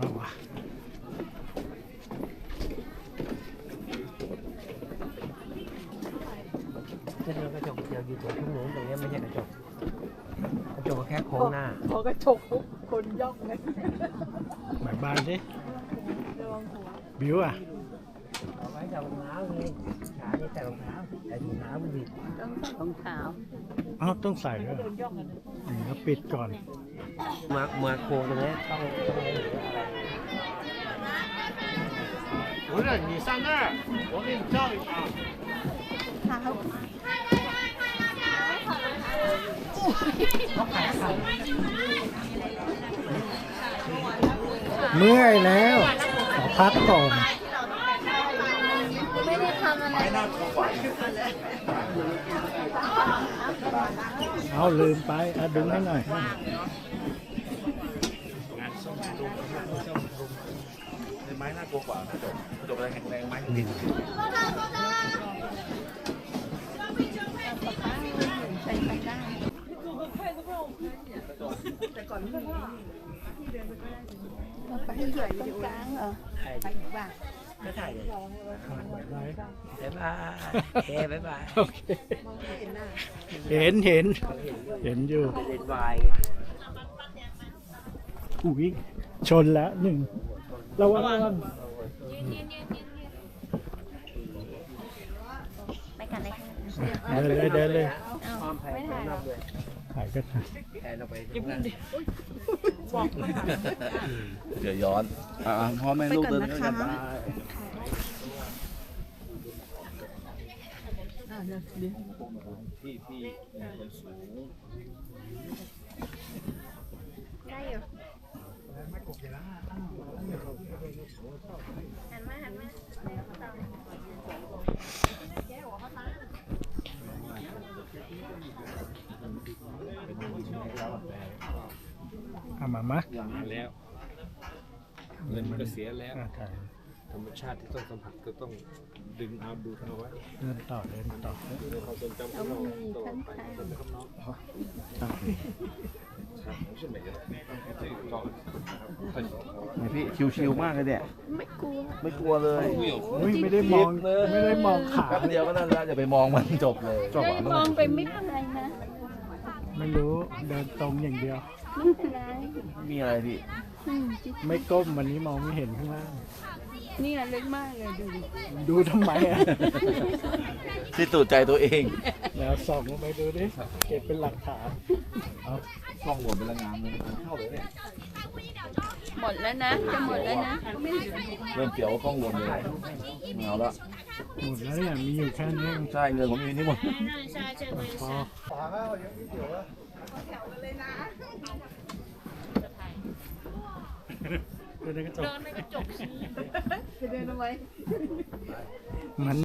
บ้างวะเส้นกระจกเดียวอยู่ตรงข้างนู้นตรงนี้ไม่ใช่กระจกกระจกแค่โค้งหน้าพอกระจกคนย่องเลยบายบานสิบิวอะเอาไว้ใส่รองเท้าเลยขาใส่รองเท้าใส่ถุงเท้ามันดีต้องใส่รองเท้าอ้าวต้องใส่ด้วยแล้วปิดก่อน มามาโค้งตรงเนี้ยต้องต้องเล่นหรืออะไร 不是你上那儿，我给你照一张。 เท้า เมื่อยแล้วขอพักก่อน เอาลืมไปอะดึงให้หน่อยในไม้น่ากลัวกว่ากระจกกระจกอะไรแข็งแรงไม้ถึงดินใส่ไปได้เราไปถ่ายวิดีโอกลางเหรอถ่ายไปดิถึงบ้าน ก็ถ่ายเลยไว้บ๊ายบายเฮ้บ๊ายบายโอเคเห็นเห็น เห็นอยู่เล่นวายอุ้ยชนแล้วหนึ่งระวังไปกันเลยเดินเลยเดินเลยพร้อมแพ้พร้อมรับเลยถ่ายก็ถ่ายแพ้เราไป ตรงนั้นเดี๋ยวย้อนอ่าพ่อแม่ลูกเดินด้วยกันได้อ่าเดี๋ยวเดี๋ยวที่ที่คนสูงได้อยู่หันมาหันมา เอามามาแล้วเงินก็เสียแล้วอะถ่ายธรรมชาติที่ต้องสัมผัสก็ต้องดึงเอาดูเอาไว้เดินต่อเดินต่อเรื่องความทรงจำของเราตลอดไปใช่ไหมครับน้องนี่พี่ชิวๆมากเลยเนี่ยไม่กลัวไม่กลัวเลยอุ้ยไม่ได้มองไม่ได้มองขา แป๊บเดียวก็นั่นแล้วอย่าไปมองมันจบเลยจบได้อะมองไปไม่เป็นไรนะ ไม่รู้เดินตรงอย่างเดียว ไม่เป็นไรมีอะไรพี่ อืมจิ๊บไม่ก้มวันนี้มองไม่เห็นข้างล่างนี่เล็กมากเลยดูดิดูทำไมอะที่ตูดใจตัวเอง แล้วส่องลงไปดูดิเก็บเป็นหลักฐานเอากล้องหมดเป็นละงามเลยเข้าเลยเนี่ย หมดแล้วนะ จะหมดแล้วนะ เริ่มเกี่ยวกับกล้องหมดเลยไม่เอาละหมดแล้วเนี่ยมีอยู่แค่นี้เองใช่เงินผมมีนี่หมดพอเดินในกระจกจะเดินเอาไว้มัน